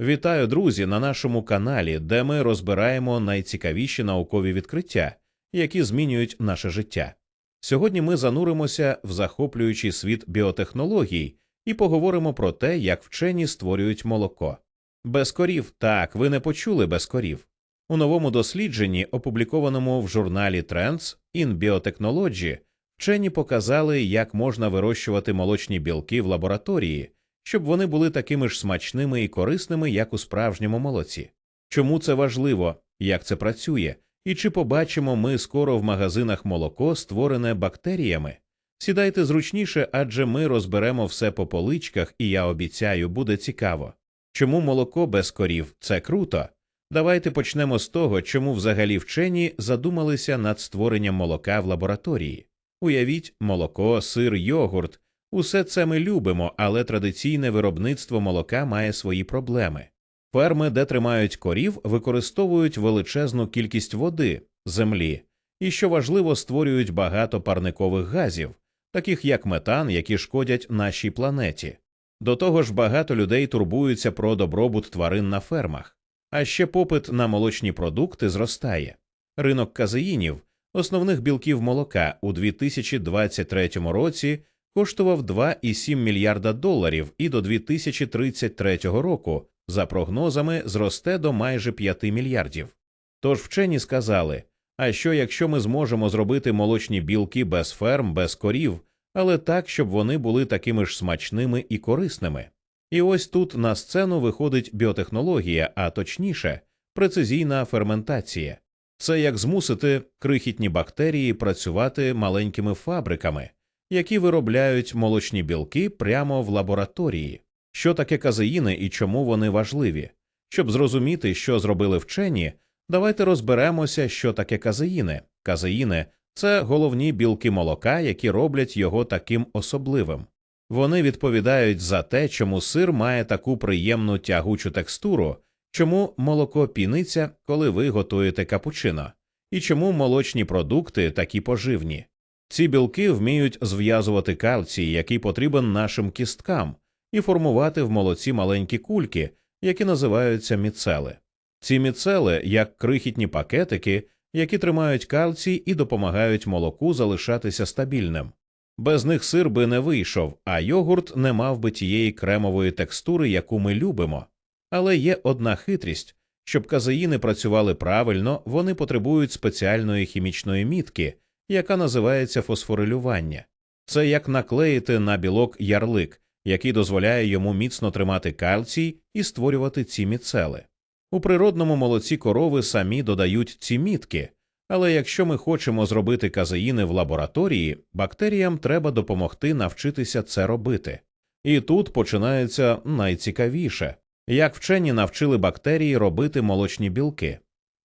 Вітаю, друзі, на нашому каналі, де ми розбираємо найцікавіші наукові відкриття, які змінюють наше життя. Сьогодні ми зануримося в захоплюючий світ біотехнологій і поговоримо про те, як вчені створюють молоко. Без корів, так, ви не почули без корів. У новому дослідженні, опублікованому в журналі Trends in Biotechnology, вчені показали, як можна вирощувати молочні білки в лабораторії, щоб вони були такими ж смачними і корисними, як у справжньому молоці. Чому це важливо, як це працює, і чи побачимо ми скоро в магазинах молоко, створене бактеріями? Сідайте зручніше, адже ми розберемо все по поличках, і я обіцяю, буде цікаво. Чому молоко без корів це круто? Давайте почнемо з того, чому взагалі вчені задумалися над створенням молока в лабораторії. Уявіть, молоко, сир, йогурт усе це ми любимо, але традиційне виробництво молока має свої проблеми. Ферми, де тримають корів, використовують величезну кількість води, землі і, що важливо, створюють багато парникових газів, таких як метан, які шкодять нашій планеті. До того ж, багато людей турбуються про добробут тварин на фермах, а ще попит на молочні продукти зростає. Ринок казеїнів, основних білків молока, у 2023 році коштував 2,7 мільярда доларів і до 2033 року, за прогнозами, зросте до майже 5 мільярдів. Тож вчені сказали: а що якщо ми зможемо зробити молочні білки без ферм, без корів, але так, щоб вони були такими ж смачними і корисними? І ось тут на сцену виходить біотехнологія, а точніше, прецизійна ферментація. Це як змусити крихітні бактерії працювати маленькими фабриками, які виробляють молочні білки прямо в лабораторії. Що таке казеїни і чому вони важливі? Щоб зрозуміти, що зробили вчені, давайте розберемося, що таке казеїни. Казеїни це головні білки молока, які роблять його таким особливим. Вони відповідають за те, чому сир має таку приємну тягучу текстуру, чому молоко піниться, коли ви готуєте капучино, і чому молочні продукти такі поживні. Ці білки вміють зв'язувати кальцій, який потрібен нашим кісткам, і формувати в молоці маленькі кульки, які називаються міцели. Ці міцели як крихітні пакетики, які тримають кальцій і допомагають молоку залишатися стабільним. Без них сир би не вийшов, а йогурт не мав би тієї кремової текстури, яку ми любимо. Але є одна хитрість щоб казеїни працювали правильно, вони потребують спеціальної хімічної мітки, яка називається фосфорилювання. Це як наклеїти на білок ярлик, який дозволяє йому міцно тримати кальцій і створювати ці міцели. У природному молоці корови самі додають ці мітки, але якщо ми хочемо зробити казеїни в лабораторії, бактеріям треба допомогти навчитися це робити. І тут починається найцікавіше як вчені навчили бактерії робити молочні білки.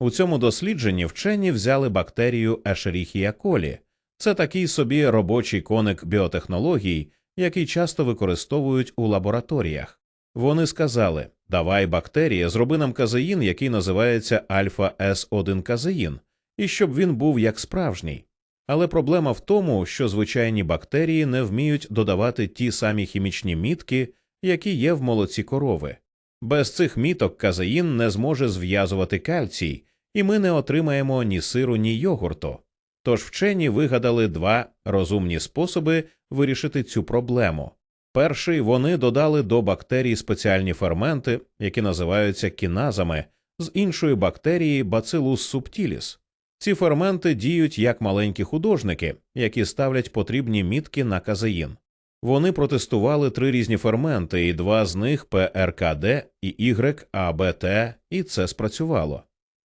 У цьому дослідженні вчені взяли бактерію Escherichia coli. Це такий собі робочий коник біотехнологій, який часто використовують у лабораторіях. Вони сказали: Давай бактерія, зроби нам казеїн, який називається альфа С 1 казеїн, і щоб він був як справжній. Але проблема в тому, що звичайні бактерії не вміють додавати ті самі хімічні мітки, які є в молоці корови. Без цих міток казеїн не зможе зв'язувати кальцій, і ми не отримаємо ні сиру, ні йогурту. Тож вчені вигадали два розумні способи вирішити цю проблему. Перший вони додали до бактерій спеціальні ферменти, які називаються кіназами, з іншої бактерії Bacillus subtilis. Ці ферменти діють як маленькі художники, які ставлять потрібні мітки на казеїн. Вони протестували три різні ферменти, і два з них ПРКД і YABT, і це спрацювало.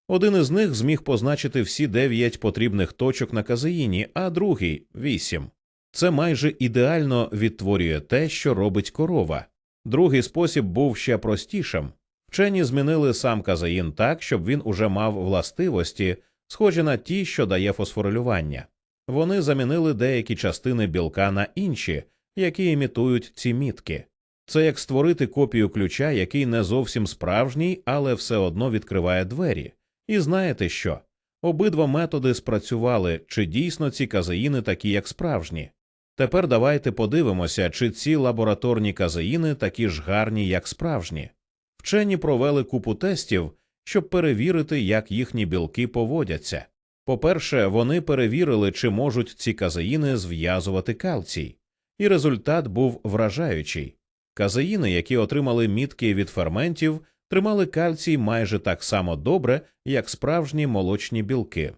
Один із них зміг позначити всі дев'ять потрібних точок на казеїні, а другий вісім. Це майже ідеально відтворює те, що робить корова. Другий спосіб був ще простішим. Вчені змінили сам казеїн так, щоб він уже мав властивості, схожі на ті, що дає фосфорилювання. Вони замінили деякі частини білка на інші які імітують ці мітки. Це як створити копію ключа, який не зовсім справжній, але все одно відкриває двері. І знаєте що? Обидва методи спрацювали, чи дійсно ці казеїни такі, як справжні. Тепер давайте подивимося, чи ці лабораторні казеїни такі ж гарні, як справжні. Вчені провели купу тестів, щоб перевірити, як їхні білки поводяться. По-перше, вони перевірили, чи можуть ці казеїни зв'язувати кальцій, і результат був вражаючий. Казеїни, які отримали мітки від ферментів, тримали кальцій майже так само добре, як справжні молочні білки.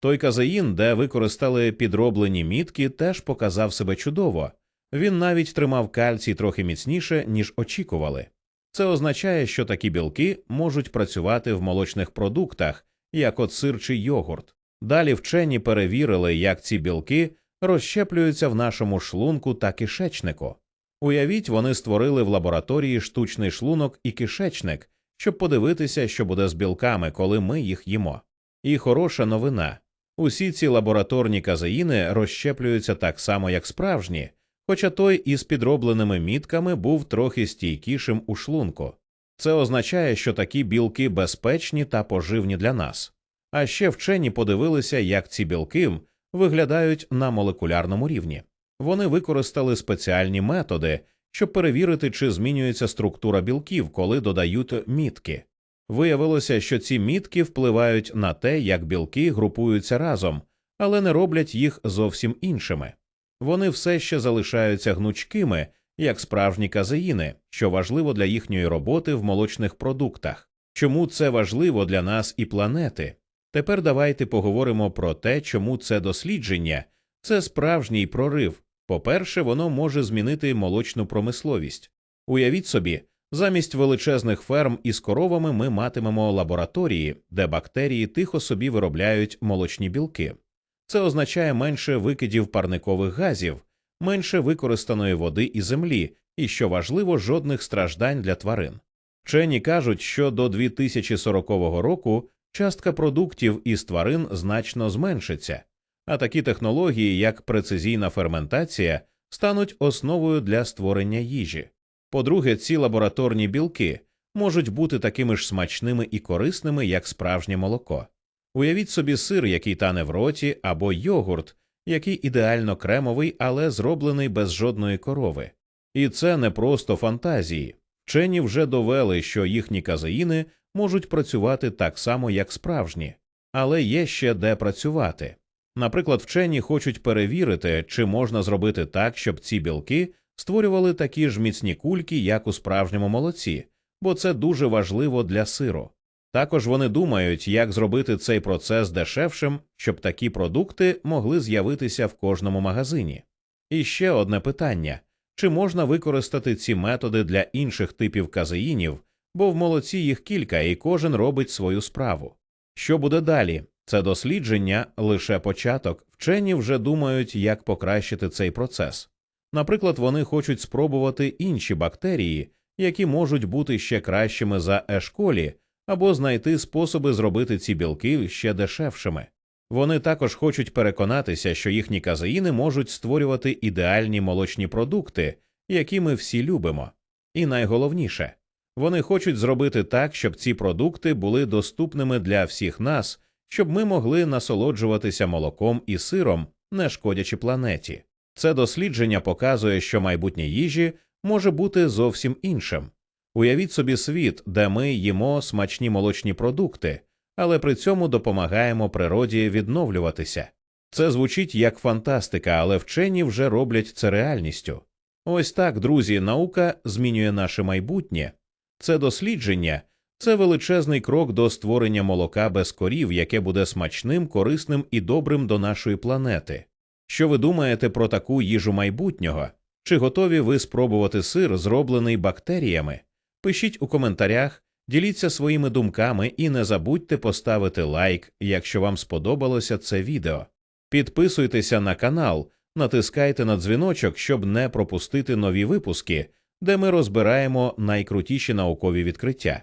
Той казеїн, де використали підроблені мітки, теж показав себе чудово. Він навіть тримав кальцій трохи міцніше, ніж очікували. Це означає, що такі білки можуть працювати в молочних продуктах, як от сир чи йогурт. Далі вчені перевірили, як ці білки розщеплюються в нашому шлунку та кишечнику. Уявіть, вони створили в лабораторії штучний шлунок і кишечник, щоб подивитися, що буде з білками, коли ми їх їмо. І хороша новина усі ці лабораторні казеїни розщеплюються так само, як справжні, хоча той із підробленими мітками був трохи стійкішим у шлунку. Це означає, що такі білки безпечні та поживні для нас. А ще вчені подивилися, як ці білки виглядають на молекулярному рівні. Вони використали спеціальні методи, щоб перевірити, чи змінюється структура білків, коли додають мітки. Виявилося, що ці мітки впливають на те, як білки групуються разом, але не роблять їх зовсім іншими. Вони все ще залишаються гнучкими, як справжні казеїни, що важливо для їхньої роботи в молочних продуктах. Чому це важливо для нас і планети? Тепер давайте поговоримо про те, чому це дослідження це справжній прорив. По-перше, воно може змінити молочну промисловість. Уявіть собі, замість величезних ферм із коровами ми матимемо лабораторії, де бактерії тихо собі виробляють молочні білки. Це означає менше викидів парникових газів, менше використаної води і землі, і, що важливо, жодних страждань для тварин. Вчені кажуть, що до 2040 року частка продуктів із тварин значно зменшиться, а такі технології, як прецизійна ферментація, стануть основою для створення їжі. По-друге, ці лабораторні білки можуть бути такими ж смачними і корисними, як справжнє молоко. Уявіть собі сир, який тане в роті, або йогурт, який ідеально кремовий, але зроблений без жодної корови. І це не просто фантазії. Вчені вже довели, що їхні казеїни можуть працювати так само, як справжні, але є ще де працювати. Наприклад, вчені хочуть перевірити, чи можна зробити так, щоб ці білки створювали такі ж міцні кульки, як у справжньому молоці, бо це дуже важливо для сиру. Також вони думають, як зробити цей процес дешевшим, щоб такі продукти могли з'явитися в кожному магазині. І ще одне питання чи можна використати ці методи для інших типів казеїнів, бо в молоці їх кілька і кожен робить свою справу. Що буде далі? Це дослідження лише початок. Вчені вже думають, як покращити цей процес. Наприклад, вони хочуть спробувати інші бактерії, які можуть бути ще кращими за ешколі, або знайти способи зробити ці білки ще дешевшими. Вони також хочуть переконатися, що їхні казеїни можуть створювати ідеальні молочні продукти, які ми всі любимо. І найголовніше, вони хочуть зробити так, щоб ці продукти були доступними для всіх нас, щоб ми могли насолоджуватися молоком і сиром, не шкодячи планеті. Це дослідження показує, що майбутнє їжі може бути зовсім іншим. Уявіть собі світ, де ми їмо смачні молочні продукти, але при цьому допомагаємо природі відновлюватися. Це звучить як фантастика, але вчені вже роблять це реальністю. Ось так, друзі, наука змінює наше майбутнє. Це дослідження, це величезний крок до створення молока без корів, яке буде смачним, корисним і добрим до нашої планети. Що ви думаєте про таку їжу майбутнього? Чи готові ви спробувати сир, зроблений бактеріями? Пишіть у коментарях, діліться своїми думками і не забудьте поставити лайк, якщо вам сподобалося це відео. Підписуйтеся на канал, натискайте на дзвіночок, щоб не пропустити нові випуски, де ми розбираємо найкрутіші наукові відкриття.